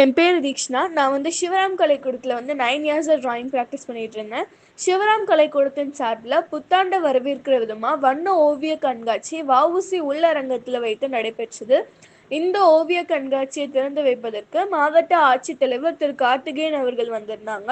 என் பேர் தீக்ஷனா. நான் வந்து சிவராம் கலைக்கூடத்தில் வந்து நைன் இயர்ஸாக ட்ராயிங் ப்ராக்டிஸ் பண்ணிட்டு இருந்தேன். சிவராம் கலைக்கூடத்தின் சார்பில் புத்தாண்டை வரவேற்கிற விதமாக வண்ண ஓவிய கண்காட்சி வஉசி உள்ளரங்கத்தில் வைத்து நடைபெற்றது. இந்த ஓவிய கண்காட்சியை திறந்து வைப்பதற்கு மாவட்ட ஆட்சித்தலைவர் திரு கார்த்திகேயன் அவர்கள் வந்திருந்தாங்க.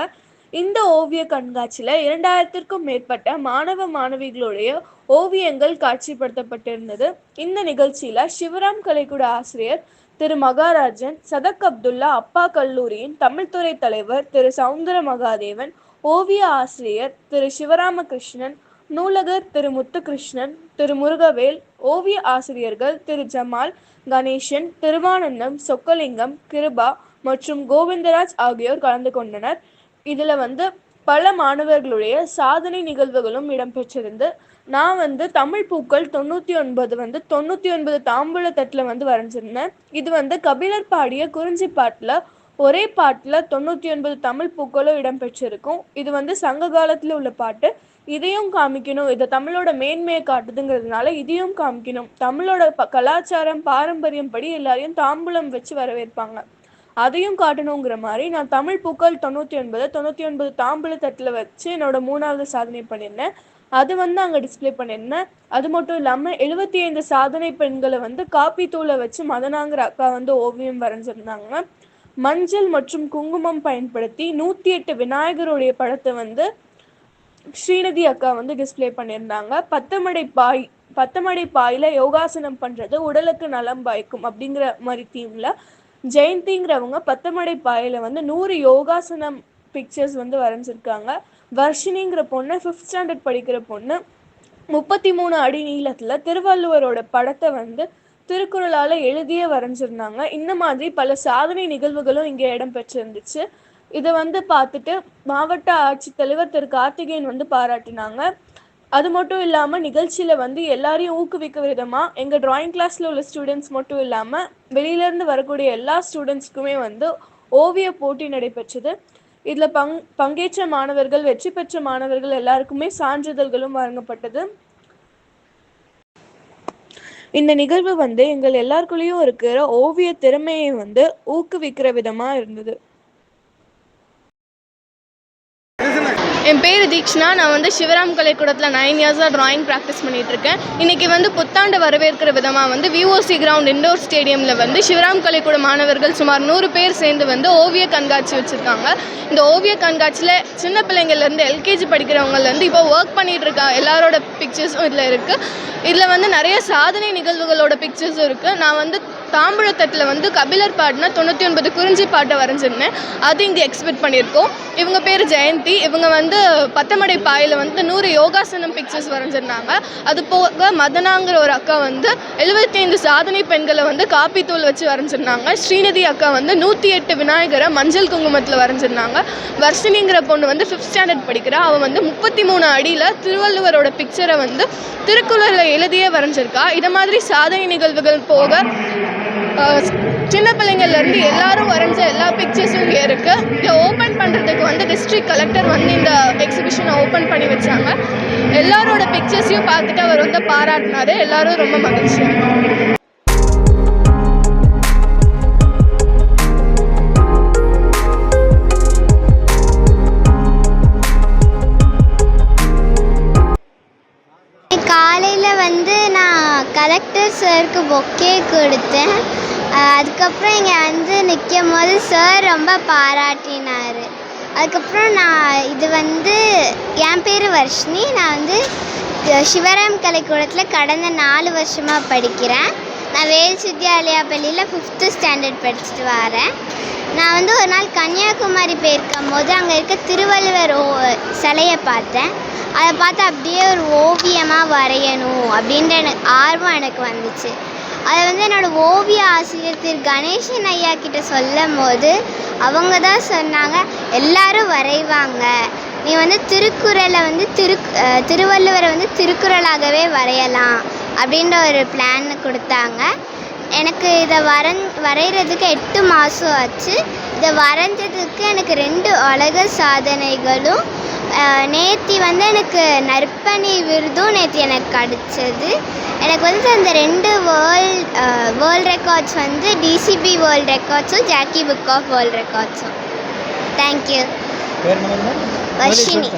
இந்த ஓவிய கண்காட்சியில் இரண்டாயிரத்திற்கும் மேற்பட்ட மாணவ மாணவிகளுடைய ஓவியங்கள் காட்சிப்படுத்தப்பட்டிருந்தது. இந்த நிகழ்ச்சியில் சிவராம் கலைக்கூட ஆசிரியர் திரு மகாராஜன் சதக் அப்துல்லா அப்பா கல்லூரியின் தமிழ்துறை தலைவர் திரு சவுந்தர மகாதேவன் ஓவிய ஆசிரியர் திரு சிவராமகிருஷ்ணன் நூலகர் திரு முத்துகிருஷ்ணன் திரு முருகவேல் ஓவிய ஆசிரியர்கள் திரு ஜமால் கணேசன் திருவானந்தம் சொக்கலிங்கம் கிருபா மற்றும் கோவிந்தராஜ் ஆகியோர் கலந்து கொண்டனர். இதில் வந்து பல மாணவர்களுடைய சாதனை நிகழ்வுகளும் இடம்பெற்றிருந்து நான் வந்து தமிழ் பூக்கள் தொண்ணூற்றி ஒன்பது வந்து தொண்ணூற்றி ஒன்பது தாம்பூல தட்டில் வந்து வரைஞ்சிருந்தேன். இது வந்து கபிலர் பாடிய குறிஞ்சி பாட்டில் ஒரே பாட்டில் தொண்ணூற்றி ஒன்பது தமிழ் பூக்களும் இடம்பெற்றிருக்கும். இது வந்து சங்க காலத்தில் உள்ள பாட்டு. இதையும் காமிக்கணும். இதை தமிழோட மேன்மையை காட்டுதுங்கிறதுனால இதையும் காமிக்கணும். தமிழோட ப கலாச்சாரம் பாரம்பரியம் படி எல்லாரையும் தாம்பூலம் வச்சு வரவேற்பாங்க. அதையும் காட்டணுங்கிற மாதிரி நான் தமிழ் பூக்கள் தொண்ணூற்றி ஒன்பது தொண்ணூற்றி ஒன்பது தாம்பூல தட்டில் வச்சு என்னோட மூணாவது சாதனை பண்ணியிருந்தேன். அது வந்து அங்கே டிஸ்பிளே பண்ணியிருந்தேன். அது மட்டும் இல்லாமல் எழுபத்தி ஐந்து சாதனை பெண்களை வந்து காப்பி தூளை வச்சு மதனாங்கிற அக்கா வந்து ஓவியம் வரைஞ்சிருந்தாங்க. மஞ்சள் மற்றும் குங்குமம் பயன்படுத்தி நூற்றி எட்டு விநாயகருடைய படத்தை வந்து ஸ்ரீநிதி அக்கா வந்து டிஸ்பிளே பண்ணியிருந்தாங்க. பத்தமடை பாய் பத்தமடை பாயில் யோகாசனம் பண்ணுறது உடலுக்கு நலம் பாய்க்கும் அப்படிங்கிற மாதிரி தீமில் ஜெயந்திங்கிறவங்க பத்தமடை பாயில் வந்து நூறு யோகாசனம் பிக்சர்ஸ் வந்து வரைஞ்சிருக்காங்க. வர்ஷினிங்கிற பொண்ணு ஃபிஃப்த் ஸ்டாண்டர்ட் படிக்கிற பொண்ணு முப்பத்தி மூணு அடி நீளத்தில் திருவள்ளுவரோட படத்தை வந்து திருக்குறளால் எழுதியே வரைஞ்சிருந்தாங்க. இந்த மாதிரி பல சாதனை நிகழ்வுகளும் இங்கே இடம்பெற்றிருந்துச்சு. இதை வந்து பார்த்துட்டு மாவட்ட ஆட்சித்தலைவர் திரு. கார்த்திகேயன் வந்து பாராட்டினாங்க. அது மட்டும் இல்லாமல் நிகழ்ச்சியில் வந்து எல்லாரையும் ஊக்குவிக்க விதமாக எங்கள் ட்ராயிங் கிளாஸில் உள்ள ஸ்டூடெண்ட்ஸ் மட்டும் இல்லாமல் வெளியிலேருந்து வரக்கூடிய எல்லா ஸ்டூடெண்ட்ஸ்க்குமே வந்து ஓவிய போட்டி நடைபெற்றது. இதில் பங் பங்கேற்ற மாணவர்கள் வெற்றி பெற்ற மாணவர்கள் எல்லாருக்குமே சான்றிதழ்களும் வழங்கப்பட்டது. இந்த நிகழ்வு வந்து எங்கள் எல்லாருக்குள்ளேயும் இருக்கிற ஓவிய திறமையை வந்து ஊக்குவிக்கிற விதமாக இருந்தது. என் பேர் தீக்ஷனா. நான் வந்து சிவராம் கலைக்கூடத்தில் நைன் இயர்ஸாக ட்ராயிங் ப்ராக்டிஸ் பண்ணிகிட்டு இருக்கேன் இன்றைக்கி வந்து புத்தாண்டு வரவேற்கிற விதமாக வந்து விஓசி கிரவுண்ட் இண்டோர் ஸ்டேடியமில் வந்து சிவராம் கலைக்கூட மாணவர்கள் சுமார் நூறு பேர் சேர்ந்து வந்து ஓவிய கண்காட்சி வச்சுருக்காங்க. இந்த ஓவிய கண்காட்சியில் சின்ன பிள்ளைங்கள்லேருந்து எல்கேஜி படிக்கிறவங்கலேருந்து இப்போ ஒர்க் பண்ணிகிட்டு இருக்கா எல்லாரோட பிக்சர்ஸும் இதில் இருக்குது இதில் வந்து நிறைய சாதனை நிகழ்வுகளோட பிக்சர்ஸும் இருக்குது நான் வந்து தாம்பழத்தட்டில் வந்து கபிலர் பாடினா தொண்ணூற்றி ஒன்பது குறிஞ்சி பாட்டை வரைஞ்சிருந்தேன். அது இங்கே எக்ஸ்பெக்ட் பண்ணியிருக்கோம். இவங்க பேர் ஜெயந்தி. இவங்க வந்து பத்தமடை பாயில் வந்து நூறு யோகாசனம் பிக்சர்ஸ் வரைஞ்சிருந்தாங்க. அது போக மதனாங்கிற ஒரு அக்கா வந்து எழுபத்தி ஐந்து சாதனை பெண்களை வந்து காப்பி தூள் வச்சு வரைஞ்சிருந்தாங்க. ஸ்ரீநிதி அக்கா வந்து நூற்றி எட்டு விநாயகரை மஞ்சள் குங்குமத்தில் வரைஞ்சிருந்தாங்க. வர்ஷினிங்கிற பொண்ணு வந்து ஃபிஃப்த் ஸ்டாண்டர்ட் படிக்கிறா. அவள் வந்து முப்பத்தி மூணு அடியில் திருவள்ளுவரோட பிக்சரை வந்து திருக்குறளில் எழுதியே வரைஞ்சிருக்கா. இதை மாதிரி சாதனை நிகழ்வுகள் போக சின்ன பிள்ளைங்கள்லேருந்து எல்லாரும் வரைஞ்ச எல்லா பிக்சர்ஸும் இங்கே இருக்குது இதை ஓப்பன் பண்ணுறதுக்கு வந்து டிஸ்ட்ரிக்ட் கலெக்டர் வந்து இந்த எக்ஸிபிஷனை ஓப்பன் பண்ணி வச்சாங்க. எல்லாரோட பிக்சர்ஸையும் பார்த்துட்டு அவர் வந்து பாராட்டினாரு. எல்லாரும் ரொம்ப மகிழ்ச்சியாக கலெக்டர் சாருக்கு பொக்கே கொடுத்தேன். அதுக்கப்புறம் இங்கே வந்து நிற்கும் போது சார் ரொம்ப பாராட்டினார். அதுக்கப்புறம் நான் இது வந்து என் பேர் வர்ஷினி. நான் வந்து சிவராம் கலைக்கூடத்தில் கடந்த நாலு வருஷமாக படிக்கிறேன். நான் வேல் வித்யாலயா பள்ளியில் ஃபிஃப்த்து ஸ்டாண்டர்ட் படிச்சுட்டு வரேன். நான் வந்து ஒரு நாள் கன்னியாகுமரி போயிருக்கும் போது அங்கே இருக்க திருவள்ளுவர் ஓ சிலையை பார்த்தேன். அதை பார்த்து அப்படியே ஒரு ஓவியமாக வரையணும் அப்படின்ற எனக்கு ஆர்வம் எனக்கு வந்துச்சு. அதை வந்து என்னோடய ஓவிய ஆசிரியர் திரு. கணேசன் ஐயா கிட்ட சொல்லும் போது அவங்க தான் சொன்னாங்க எல்லாரும் வரைவாங்க. நீ வந்து திருக்குறளை வந்து திரு திருவள்ளுவரை வந்து திருக்குறளாகவே வரையலாம் அப்படின்ற ஒரு பிளான் கொடுத்தாங்க. எனக்கு இதை வரைஞ் வரைகிறதுக்கு எட்டு மாதம் ஆச்சு. இதை வரைஞ்சதுக்கு எனக்கு ரெண்டு அழகு சாதனைகளும் நேத்தி வந்து எனக்கு நற்பணி விருதும் நேற்று எனக்கு கிடச்சிது. எனக்கு வந்து அந்த ரெண்டு வேர்ல்ட் வேர்ல்ட் ரெக்கார்ட்ஸ் வந்து டிசிபி வேர்ல்ட் ரெக்கார்ட்ஸும் ஜாக்கி புக் ஆஃப் வேர்ல்ட் ரெக்கார்ட்ஸும் தேங்க்யூ வர்ஷினி.